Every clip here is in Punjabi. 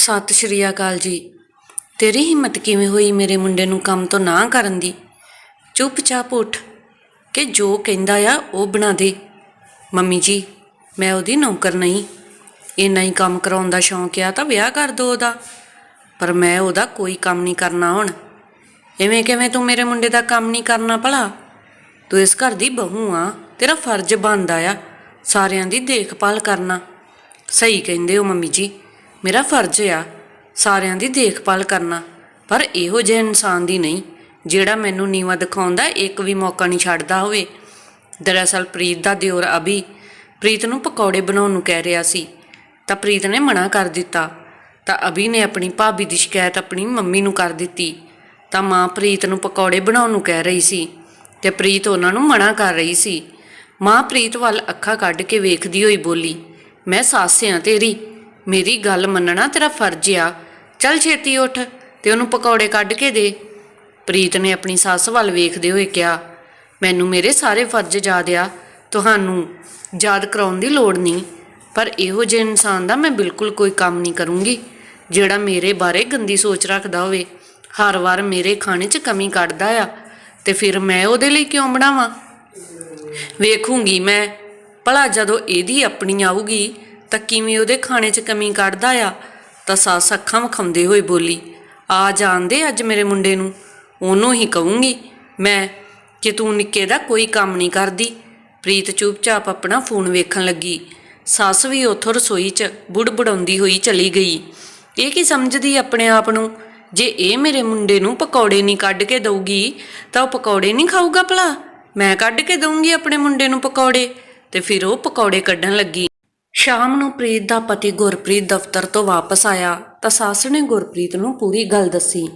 ਸਤਿ ਸ਼੍ਰੀ ਅਕਾਲ ਜੀ। ਤੇਰੀ ਹਿੰਮਤ ਕਿਵੇਂ ਹੋਈ ਮੇਰੇ ਮੁੰਡੇ ਨੂੰ ਕੰਮ ਤੋਂ ਨਾ ਕਰਨ ਦੀ? ਚੁੱਪਚਾਪ ਉੱਠ ਕਿ ਜੋ ਕਹਿੰਦਾ ਆ, ਉਹ ਬਣਾ ਦੇ। ਮੰਮੀ ਜੀ, ਮੈਂ ਉਹਦੀ ਨੌਕਰ ਨਹੀਂ। ਇੰਨਾ ਹੀ ਕੰਮ ਕਰਾਉਣ ਦਾ ਸ਼ੌਂਕ ਆ ਤਾਂ ਵਿਆਹ ਕਰ ਦੋ ਉਹਦਾ। ਪਰ ਮੈਂ ਉਹਦਾ ਕੋਈ ਕੰਮ ਨਹੀਂ ਕਰਨਾ ਹੁਣ। ਐਵੇਂ ਕਿਵੇਂ ਤੂੰ ਮੇਰੇ ਮੁੰਡੇ ਦਾ ਕੰਮ ਨਹੀਂ ਕਰਨਾ ਭਲਾ? ਤੂੰ ਇਸ ਘਰ ਦੀ ਬਹੂ ਆ, ਤੇਰਾ ਫਰਜ਼ ਬਣਦਾ ਆ ਸਾਰਿਆਂ ਦੀ ਦੇਖਭਾਲ ਕਰਨਾ। ਸਹੀ ਕਹਿੰਦੇ ਹੋ ਮੰਮੀ ਜੀ। ਮੇਰਾ ਫਰਜ਼ ਆ ਸਾਰਿਆਂ ਦੀ ਦੇਖਭਾਲ ਕਰਨਾ। ਪਰ ਇਹੋ ਜਿਹੇ ਇਨਸਾਨ ਦੀ ਨਹੀਂ, ਜਿਹੜਾ ਮੈਨੂੰ ਨੀਵਾ ਦਿਖਾਉਂਦਾ, ਇੱਕ ਵੀ ਮੌਕਾ ਨਹੀਂ ਛੱਡਦਾ ਹੋਵੇ। ਦਰਅਸਲ ਪ੍ਰੀਤ ਦਾ ਦਿਓਰ ਅਭੀ ਪ੍ਰੀਤ ਨੂੰ ਪਕੌੜੇ ਬਣਾਉਣ ਨੂੰ ਕਹਿ ਰਿਹਾ ਸੀ। ਤਾਂ ਪ੍ਰੀਤ ਨੇ ਮਨਾ ਕਰ ਦਿੱਤਾ। ਤਾਂ ਅਭੀ ਨੇ ਆਪਣੀ ਭਾਬੀ ਦੀ ਸ਼ਿਕਾਇਤ ਆਪਣੀ ਮੰਮੀ ਨੂੰ ਕਰ ਦਿੱਤੀ। ਤਾਂ ਮਾਂ ਪ੍ਰੀਤ ਨੂੰ ਪਕੌੜੇ ਬਣਾਉਣ ਨੂੰ ਕਹਿ ਰਹੀ ਸੀ ਤੇ ਪ੍ਰੀਤ ਉਹਨਾਂ ਨੂੰ ਮਨਾ ਕਰ ਰਹੀ ਸੀ। ਮਾਂ ਪ੍ਰੀਤ ਵੱਲ ਅੱਖਾਂ ਕੱਢ ਕੇ ਵੇਖਦੀ ਹੋਈ ਬੋਲੀ, ਮੈਂ ਸੱਸ ਆ ਤੇਰੀ ਮੇਰੀ ਗੱਲ ਮੰਨਣਾ ਤੇਰਾ ਫਰਜ਼ ਆ। ਚੱਲ ਛੇਤੀ ਉੱਠ ਤੇ ਉਹਨੂੰ ਪਕੌੜੇ ਕੱਢ ਕੇ ਦੇ। ਪ੍ਰੀਤ ਨੇ ਆਪਣੀ ਸੱਸ ਵੱਲ ਵੇਖਦੇ ਹੋਏ ਕਿਹਾ, ਮੈਨੂੰ ਮੇਰੇ ਸਾਰੇ ਫਰਜ਼ ਯਾਦ ਆ। ਤੁਹਾਨੂੰ ਯਾਦ ਕਰਾਉਣ ਦੀ ਲੋੜ ਨਹੀਂ। ਪਰ ਇਹੋ ਜਿਹੇ ਇਨਸਾਨ ਦਾ ਮੈਂ ਬਿਲਕੁਲ ਕੋਈ ਕੰਮ ਨਹੀਂ ਕਰੂੰਗੀ, ਜਿਹੜਾ ਮੇਰੇ ਬਾਰੇ ਗੰਦੀ ਸੋਚ ਰੱਖਦਾ ਹੋਵੇ। ਹਰ ਵਾਰ ਮੇਰੇ ਖਾਣੇ 'ਚ ਕਮੀ ਕੱਢਦਾ ਆ ਤੇ ਫਿਰ ਮੈਂ ਉਹਦੇ ਲਈ ਕਿਉਂ ਬਣਾਵਾਂ? ਵੇਖੂੰਗੀ ਮੈਂ। ਭਲਾ ਜਦੋਂ ਇਹਦੀ ਆਪਣੀ ਆਊਗੀ ਤਾਂ ਕਿਵੇਂ ਉਹਦੇ ਖਾਣੇ 'ਚ ਕਮੀ ਕੱਢਦਾ ਆ? ਤਾਂ ਸੱਸ ਅੱਖਾਂ ਵਿਖਾਉਂਦੇ ਹੋਏ ਬੋਲੀ, ਆ ਜਾਣਦੇ ਅੱਜ ਮੇਰੇ ਮੁੰਡੇ ਨੂੰ? ਉਹਨੂੰ ਹੀ ਕਹੂੰਗੀ ਮੈਂ ਕਿ ਤੂੰ ਨਿੱਕੇ ਦਾ ਕੋਈ ਕੰਮ ਨਹੀਂ ਕਰਦੀ। ਪ੍ਰੀਤ ਚੁੱਪਚਾਪ ਆਪਣਾ ਫੋਨ ਵੇਖਣ ਲੱਗੀ। ਸੱਸ ਵੀ ਉੱਥੋਂ ਰਸੋਈ 'ਚ ਬੁੜਬੁੜਾਉਂਦੀ ਹੋਈ ਚਲੀ ਗਈ। ਇਹ ਕੀ ਸਮਝਦੀ ਆਪਣੇ ਆਪ ਨੂੰ? ਜੇ ਇਹ ਮੇਰੇ ਮੁੰਡੇ ਨੂੰ ਪਕੌੜੇ ਨਹੀਂ ਕੱਢ ਕੇ ਦਊਗੀ, ਤਾਂ ਉਹ ਪਕੌੜੇ ਨਹੀਂ ਖਾਊਗਾ ਭਲਾ? ਮੈਂ ਕੱਢ ਕੇ ਦਊਂਗੀ ਆਪਣੇ ਮੁੰਡੇ ਨੂੰ ਪਕੌੜੇ? ਤੇ ਫਿਰ ਉਹ ਪਕੌੜੇ ਕੱਢਣ ਲੱਗੀ। ਸ਼ਾਮ ਨੂੰ ਪ੍ਰੀਤ ਦਾ ਪਤੀ ਗੁਰਪ੍ਰੀਤ ਦਫ਼ਤਰ ਤੋਂ ਵਾਪਸ ਆਇਆ ਤਾਂ ਸੱਸ ਨੇ ਗੁਰਪ੍ਰੀਤ ਨੂੰ ਪੂਰੀ ਗੱਲ ਦੱਸੀ।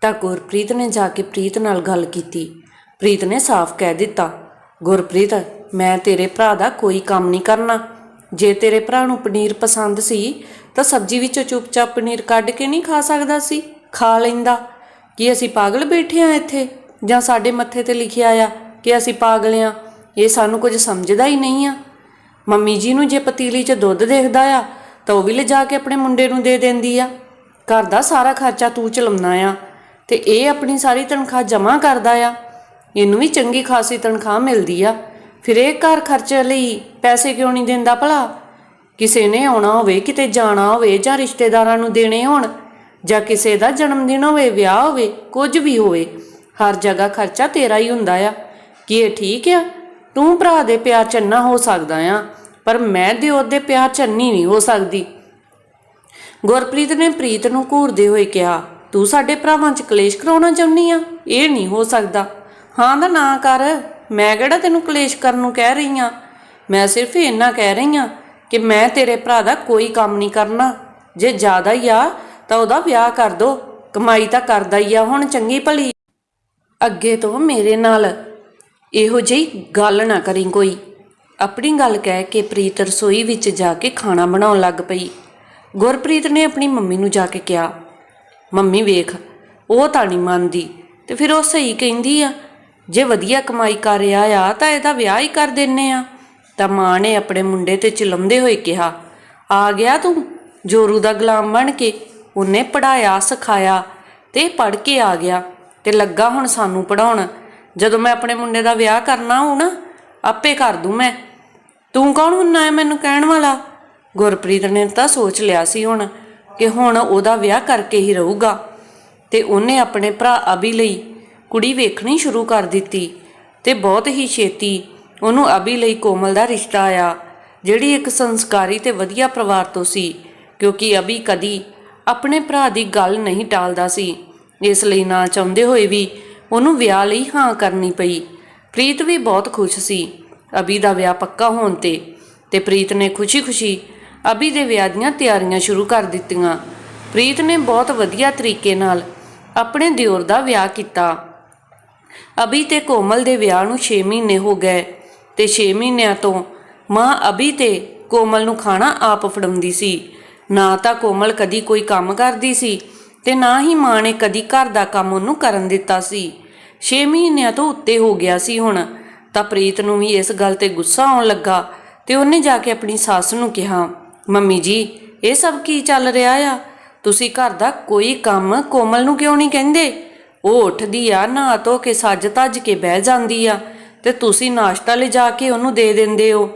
ਤਾਂ ਗੁਰਪ੍ਰੀਤ ਨੇ ਜਾ ਕੇ ਪ੍ਰੀਤ ਨਾਲ ਗੱਲ ਕੀਤੀ। ਪ੍ਰੀਤ ਨੇ ਸਾਫ਼ ਕਹਿ ਦਿੱਤਾ, ਗੁਰਪ੍ਰੀਤ, ਮੈਂ ਤੇਰੇ ਭਰਾ ਦਾ ਕੋਈ ਕੰਮ ਨਹੀਂ ਕਰਨਾ। ਜੇ ਤੇਰੇ ਭਰਾ ਨੂੰ ਪਨੀਰ ਪਸੰਦ ਸੀ, ਤਾਂ ਸਬਜ਼ੀ ਵਿੱਚੋਂ ਚੁੱਪਚਾਪ ਪਨੀਰ ਕੱਢ ਕੇ ਨਹੀਂ ਖਾ ਸਕਦਾ ਸੀ, ਖਾ ਲੈਂਦਾ। ਕੀ ਅਸੀਂ ਪਾਗਲ ਬੈਠੇ ਆ ਇੱਥੇ? ਜਾਂ ਸਾਡੇ ਮੱਥੇ ਤੇ ਲਿਖਿਆ ਆ ਕਿ ਅਸੀਂ ਪਾਗਲ ਆ? ਇਹ ਸਾਨੂੰ ਕੁਝ ਸਮਝਦਾ ਹੀ ਨਹੀਂ ਆ। ਮੰਮੀ ਜੀ ਨੂੰ ਜੇ ਪਤੀਲੀ 'ਚ ਦੁੱਧ ਦੇਖਦਾ ਆ, ਤਾਂ ਉਹ ਵੀ ਲਿਜਾ ਕੇ ਆਪਣੇ ਮੁੰਡੇ ਨੂੰ ਦੇ ਦਿੰਦੀ ਆ। ਘਰ ਦਾ ਸਾਰਾ ਖਰਚਾ ਤੂੰ ਚਲਾਉਣਾ ਆ ਤੇ ਇਹ ਆਪਣੀ ਸਾਰੀ ਤਨਖਾਹ ਜਮ੍ਹਾਂ ਕਰਦਾ ਆ। ਇਹਨੂੰ ਵੀ ਚੰਗੀ ਖਾਸੀ ਤਨਖਾਹ ਮਿਲਦੀ ਆ। ਫਿਰ ਇਹ ਘਰ ਖਰਚੇ ਲਈ ਪੈਸੇ ਕਿਉਂ ਨਹੀਂ ਦਿੰਦਾ ਭਲਾ? ਕਿਸੇ ਨੇ ਆਉਣਾ ਹੋਵੇ, ਕਿਤੇ ਜਾਣਾ ਹੋਵੇ ਜਾਂ ਰਿਸ਼ਤੇਦਾਰਾਂ ਨੂੰ ਦੇਣੇ ਹੋਣ, ਜਾਂ ਕਿਸੇ ਦਾ ਜਨਮ ਦਿਨ ਹੋਵੇ, ਵਿਆਹ ਹੋਵੇ, ਕੁਝ ਵੀ ਹੋਵੇ, ਹਰ ਜਗ੍ਹਾ ਖਰਚਾ ਤੇਰਾ ਹੀ ਹੁੰਦਾ ਆ। ਕੀ ਇਹ ਠੀਕ ਆ? ਤੂੰ ਭਰਾ ਦੇ ਪਿਆਰ ਚ ਚੰਨਾ ਹੋ ਸਕਦਾ ਆ। ਪਰ ਮੈਂ ਦਿਓਰ ਦੇ ਪਿਆਰ ਚ ਚੰਨੀ ਨਹੀਂ ਹੋ ਸਕਦੀ। ਗੁਰਪ੍ਰੀਤ ਨੇ ਪ੍ਰੀਤ ਨੂੰ ਘੂਰਦੇ ਹੋਏ ਕਿਹਾ, ਤੂੰ ਸਾਡੇ ਭਰਾਵਾਂ 'ਚ ਕਲੇਸ਼ ਕਰਾਉਣਾ ਚਾਹੁੰਦੀ ਆ? ਇਹ ਨਹੀਂ ਹੋ ਸਕਦਾ। ਹਾਂ ਦਾ ਨਾ ਕਰ। ਮੈਂ ਕਿਹੜਾ ਤੈਨੂੰ ਕਲੇਸ਼ ਕਰਨ ਨੂੰ ਕਹਿ ਰਹੀ ਆ? ਮੈਂ ਸਿਰਫ ਇੰਨਾ ਕਹਿ ਰਹੀ ਆ ਕਿ ਮੈਂ ਤੇਰੇ ਭਰਾ ਦਾ ਕੋਈ ਕੰਮ ਨਹੀਂ ਕਰਨਾ। ਜੇ ਜ਼ਿਆਦਾ ਹੀ ਆ, ਤਾਂ ਉਹਦਾ ਵਿਆਹ ਕਰ ਦੋ। ਕਮਾਈ ਤਾਂ ਕਰਦਾ ਹੀ ਆ ਹੁਣ, ਚੰਗੀ ਭਲੀ। ਅੱਗੇ ਤੋਂ ਮੇਰੇ ਨਾਲ ਇਹੋ ਜਿਹੀ ਗੱਲ ਨਾ ਕਰੀ ਕੋਈ। ਆਪਣੀ ਗੱਲ ਕਹਿ ਕੇ ਪ੍ਰੀਤ ਰਸੋਈ ਵਿੱਚ ਜਾ ਕੇ ਖਾਣਾ ਬਣਾਉਣ ਲੱਗ ਪਈ। ਗੁਰਪ੍ਰੀਤ ਨੇ ਆਪਣੀ ਮੰਮੀ ਨੂੰ ਜਾ ਕੇ ਕਿਹਾ, ਮੰਮੀ ਵੇਖ, ਉਹ ਤਾਂ ਨਹੀਂ ਮੰਨਦੀ ਤੇ ਫਿਰ ਉਹ ਸਹੀ ਕਹਿੰਦੀ ਆ, ਜੇ ਵਧੀਆ ਕਮਾਈ ਕਰ ਰਿਹਾ ਆ ਤਾਂ ਇਹਦਾ ਵਿਆਹ ਹੀ ਕਰ ਦਿੰਨੇ ਆ। ਤਾਂ ਮਾਂ ਨੇ ਆਪਣੇ ਮੁੰਡੇ ਤੇ ਚਿਲੰਦੇ ਹੋਏ ਕਿਹਾ, ਆ ਗਿਆ ਤੂੰ? ਜੋਰੂ ਦਾ ਗੁਲਾਮ ਬਣ ਕੇ ਉਹਨੇ ਪੜਾਇਆ ਸਿਖਾਇਆ ਤੇ ਪੜ ਕੇ ਆ ਗਿਆ ਤੇ ਲੱਗਾ ਹੁਣ ਸਾਨੂੰ ਪੜਾਉਣ ਜਦੋਂ ਮੈਂ ਆਪਣੇ ਮੁੰਡੇ ਦਾ ਵਿਆਹ ਕਰਨਾ ਹੋਊ ਆਪੇ ਕਰ ਦੂੰ ਮੈਂ। ਤੂੰ ਕੌਣ ਹੁੰਨਾ ਹੈ ਮੈਨੂੰ ਕਹਿਣ ਵਾਲਾ? ਗੁਰਪ੍ਰੀਤ ਨੇ ਤਾਂ ਸੋਚ ਲਿਆ ਸੀ ਹੁਣ ਕਿ ਹੁਣ ਉਹਦਾ ਵਿਆਹ ਕਰਕੇ ਹੀ ਰਹੂਗਾ ਤੇ ਉਹਨੇ ਆਪਣੇ ਭਰਾ ਅਭੀ ਲਈ ਕੁੜੀ ਵੇਖਣੀ ਸ਼ੁਰੂ ਕਰ ਦਿੱਤੀ ਤੇ ਬਹੁਤ ਹੀ ਛੇਤੀ ਉਹਨੂੰ ਅਭੀ ਲਈ ਕੋਮਲ ਦਾ ਰਿਸ਼ਤਾ ਆਇਆ, ਜਿਹੜੀ ਇੱਕ ਸੰਸਕਾਰੀ ਤੇ ਵਧੀਆ ਪਰਿਵਾਰ ਤੋਂ ਸੀ, ਕਿਉਂਕਿ ਅਭੀ ਕਦੀ ਆਪਣੇ ਭਰਾ ਦੀ ਗੱਲ ਨਹੀਂ ਟਾਲਦਾ ਸੀ। ਇਸ ਲਈ ਨਾ ਚਾਹੁੰਦੇ ਹੋਏ ਵੀ ਉਹਨੂੰ ਵਿਆਹ ਲਈ ਹਾਂ ਕਰਨੀ ਪਈ। ਪ੍ਰੀਤ ਵੀ ਬਹੁਤ ਖੁਸ਼ ਸੀ। ਅਭੀ ਦਾ ਵਿਆਹ ਪੱਕਾ ਹੋਣ ਤੇ ਤੇ ਪ੍ਰੀਤ ਨੇ ਖੁਸ਼ੀ-ਖੁਸ਼ੀ ਅਭੀ ਦੇ ਵਿਆਹ ਦੀਆਂ ਤਿਆਰੀਆਂ ਸ਼ੁਰੂ ਕਰ ਦਿੱਤੀਆਂ। ਪ੍ਰੀਤ ਨੇ ਬਹੁਤ ਵਧੀਆ ਤਰੀਕੇ ਨਾਲ ਆਪਣੇ ਦਿਓਰ ਦਾ ਵਿਆਹ ਕੀਤਾ। ਅਭੀ ਤੇ ਕੋਮਲ ਦੇ ਵਿਆਹ ਨੂੰ 6 ਮਹੀਨੇ ਹੋ ਗਏ ਤੇ 6 ਮਹੀਨਿਆਂ ਤੋਂ ਮਾਂ ਅਭੀ ਤੇ ਕੋਮਲ ਨੂੰ ਖਾਣਾ ਆਪ ਫੜਾਉਂਦੀ ਸੀ। ਨਾ ਤਾਂ ਕੋਮਲ ਕਦੀ ਕੋਈ ਕੰਮ ਕਰਦੀ ਸੀ ਤੇ ਨਾ ਹੀ ਮਾਂ ਨੇ ਕਦੀ ਘਰ ਦਾ ਕੰਮ ਉਹਨੂੰ ਕਰਨ ਦਿੱਤਾ ਸੀ। 6 ਮਹੀਨਿਆਂ ਤੋਂ ਉੱਤੇ ਹੋ ਗਿਆ ਸੀ ਹੁਣ। ਤਾਂ ਪ੍ਰੀਤ ਨੂੰ ਵੀ ਇਸ ਗੱਲ ਤੇ ਗੁੱਸਾ ਆਉਣ ਲੱਗਾ ਤੇ ਉਹਨੇ ਜਾ ਕੇ ਆਪਣੀ ਸੱਸ ਨੂੰ ਕਿਹਾ, ਮੰਮੀ ਜੀ, ਇਹ ਸਭ ਕੀ ਚੱਲ ਰਿਹਾ ਆ? ਤੁਸੀਂ ਘਰ ਦਾ ਕੋਈ ਕੰਮ ਕੋਮਲ ਨੂੰ ਕਿਉਂ ਨਹੀਂ ਕਹਿੰਦੇ? ਉਹ ਉੱਠਦੀ ਆ, ਨਹਾ ਧੋ ਕੇ, ਸੱਜ ਧੱਜ ਕੇ ਬਹਿ ਜਾਂਦੀ ਆ ਤੇ ਤੁਸੀਂ ਨਾਸ਼ਤਾ ਲਿਜਾ ਕੇ ਉਹਨੂੰ ਦੇ ਦਿੰਦੇ ਹੋ।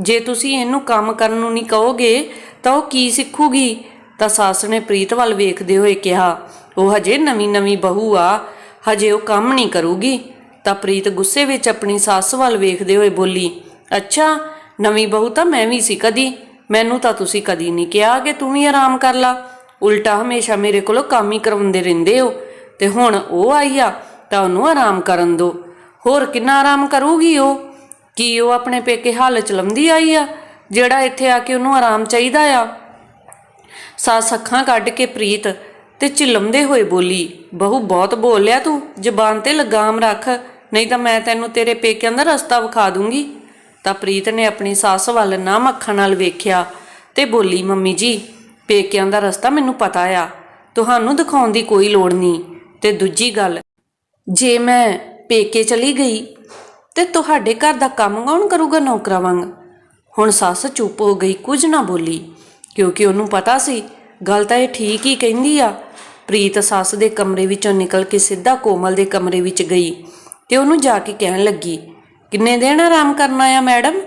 ਜੇ ਤੁਸੀਂ ਇਹਨੂੰ ਕੰਮ ਕਰਨ ਨੂੰ ਨਹੀਂ ਕਹੋਗੇ ਤਾਂ ਉਹ ਕੀ ਸਿੱਖੂਗੀ? ਤਾਂ ਸੱਸ ਨੇ ਪ੍ਰੀਤ ਵੱਲ ਵੇਖਦੇ ਹੋਏ ਕਿਹਾ, ਉਹ ਹਜੇ ਨਵੀਂ ਨਵੀਂ ਬਹੂ ਆ, ਹਜੇ ਉਹ ਕੰਮ ਨਹੀਂ ਕਰੂਗੀ। ਤਾਂ ਪ੍ਰੀਤ ਗੁੱਸੇ ਵਿੱਚ ਆਪਣੀ ਸੱਸ ਵੱਲ ਵੇਖਦੇ ਹੋਏ ਬੋਲੀ, ਅੱਛਾ, ਨਵੀਂ ਬਹੂ ਤਾਂ ਮੈਂ ਵੀ ਸੀ ਕਦੀ। ਮੈਨੂੰ ਤਾਂ ਤੁਸੀਂ ਕਦੀ ਨਹੀਂ ਕਿਹਾ ਕਿ ਤੂੰ ਵੀ ਆਰਾਮ ਕਰ ਲਾ। ਉਲਟਾ ਹਮੇਸ਼ਾ ਮੇਰੇ ਕੋਲੋਂ ਕੰਮ ਹੀ ਕਰਵਾਉਂਦੇ ਰਹਿੰਦੇ ਹੋ। ਤੇ ਹੁਣ ਉਹ ਆਈ ਆ, ਤਾਂ ਉਹਨੂੰ ਆਰਾਮ ਕਰਨ ਦੋ। ਹੋਰ ਕਿੰਨਾ ਆਰਾਮ ਕਰੂਗੀ ਉਹ? ਕੀ ਉਹ ਆਪਣੇ ਪੇਕੇ ਹਾਲ ਚਲਮਦੀ ਆਈ ਆ, ਜਿਹੜਾ ਇੱਥੇ ਆ ਕੇ ਉਹਨੂੰ ਆਰਾਮ ਚਾਹੀਦਾ ਆ? ਸੱਸ ਅੱਖਾਂ ਕੱਢ ਕੇ ਪ੍ਰੀਤ ਤੇ ਚਿਲਮਦੇ ਹੋਏ ਬੋਲੀ, ਬਹੂ, ਬਹੁਤ ਬੋਲਿਆ ਤੂੰ। ਜ਼ਬਾਨ ਤੇ ਲਗਾਮ ਰੱਖ। ਨਹੀਂ ਤਾਂ ਮੈਂ ਤੈਨੂੰ ਤੇਰੇ ਪੇਕਿਆਂ ਦਾ ਰਸਤਾ ਵਿਖਾ ਦੂੰਗੀ। ਤਾਂ ਪ੍ਰੀਤ ਨੇ ਆਪਣੀ ਸੱਸ ਵੱਲ ਨਾ ਅੱਖਾਂ ਨਾਲ ਵੇਖਿਆ ਤੇ ਬੋਲੀ, ਮੰਮੀ ਜੀ, ਪੇਕਿਆਂ ਦਾ ਰਸਤਾ ਮੈਨੂੰ ਪਤਾ ਆ। ਤੁਹਾਨੂੰ ਦਿਖਾਉਣ ਦੀ ਕੋਈ ਲੋੜ ਨਹੀਂ। ਤੇ ਦੂਜੀ ਗੱਲ, ਜੇ ਮੈਂ ਪੇਕੇ ਚਲੀ ਗਈ, ਤੇ ਤੁਹਾਡੇ ਘਰ ਦਾ ਕੰਮ ਕੌਣ ਕਰੂਗਾ ਨੌਕਰਾਂ ਵਾਂਗ? ਹੁਣ ਸੱਸ ਚੁੱਪ ਹੋ ਗਈ, ਕੁਝ ਨਾ ਬੋਲੀ, ਕਿਉਂਕਿ ਉਹਨੂੰ ਪਤਾ ਸੀ, ਗੱਲ ਤਾਂ ਇਹ ਠੀਕ ਹੀ ਕਹਿੰਦੀ ਆ। ਪ੍ਰੀਤ ਸੱਸ ਦੇ ਕਮਰੇ ਵਿੱਚੋਂ ਨਿਕਲ ਕੇ ਸਿੱਧਾ ਕੋਮਲ ਦੇ ਕਮਰੇ ਵਿੱਚ ਗਈ। ਤੇ ਉਹਨੂੰ ਜਾ ਕੇ ਕਹਿਣ ਲੱਗੀ, ਕਿੰਨੇ ਦਿਨ ਆਰਾਮ ਕਰਨਾ ਆ, ਮੈਡਮ?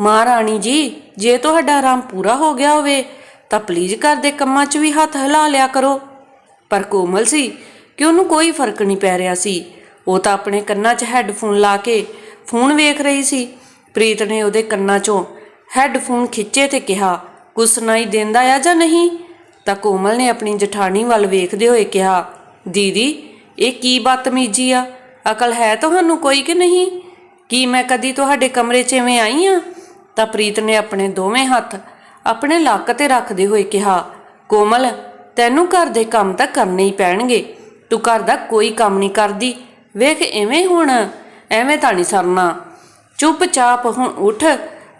ਮਹਾਰਾਣੀ ਜੀ, ਜੇ ਤੁਹਾਡਾ ਆਰਾਮ ਪੂਰਾ ਹੋ ਗਿਆ ਹੋਵੇ, ਤਾਂ ਪਲੀਜ਼ ਘਰ ਦੇ ਕੰਮਾਂ 'ਚ ਵੀ ਹੱਥ ਹਿਲਾ ਲਿਆ ਕਰੋ। ਪਰ ਕੋਮਲ ਸੀ ਕਿ ਉਹਨੂੰ ਕੋਈ ਫ਼ਰਕ ਨਹੀਂ ਪੈ ਰਿਹਾ ਸੀ। ਉਹ ਤਾਂ ਆਪਣੇ ਕੰਨਾਂ 'ਚ ਹੈੱਡਫੋਨ ਲਾ ਕੇ ਫੋਨ ਵੇਖ ਰਹੀ ਸੀ। ਪ੍ਰੀਤ ਨੇ ਉਹਦੇ ਕੰਨਾਂ 'ਚੋਂ ਹੈੱਡਫੋਨ ਖਿੱਚੇ ਤੇ ਕਿਹਾ, ਕੁਛ ਸੁਣਾਈ ਦਿੰਦਾ ਆ ਜਾਂ ਨਹੀਂ? ਤਾਂ ਕੋਮਲ ਨੇ ਆਪਣੀ ਜਠਾਣੀ ਵੱਲ ਵੇਖਦੇ ਹੋਏ ਕਿਹਾ, ਦੀਦੀ, ਇਹ ਕੀ ਬਦਤਮੀਜੀ ਆ? ਅਕਲ ਹੈ ਤੁਹਾਨੂੰ ਕੋਈ ਕਿ ਨਹੀਂ? ਕੀ ਮੈਂ ਕਦੀ ਤੁਹਾਡੇ ਕਮਰੇ 'ਚ ਐਵੇਂ ਆਈ ਆ? ਤਾਂ ਪ੍ਰੀਤ ਨੇ ਆਪਣੇ ਦੋਵੇਂ ਹੱਥ ਆਪਣੇ ਲੱਕ ਤੇ ਰੱਖਦੇ ਹੋਏ ਕਿਹਾ, ਕੋਮਲ, ਤੈਨੂੰ ਘਰ ਦੇ ਕੰਮ ਤਾਂ ਕਰਨੇ ਹੀ ਪੈਣਗੇ। ਤੂੰ ਘਰ ਦਾ ਕੋਈ ਕੰਮ ਨਹੀਂ ਕਰਦੀ। ਵੇਖ ਐਵੇਂ ਹੁਣ, ਐਵੇਂ ਤਾਂ ਨਹੀਂ ਸਰਨਾ। ਚੁੱਪਚਾਪ ਹੁਣ ਉੱਠ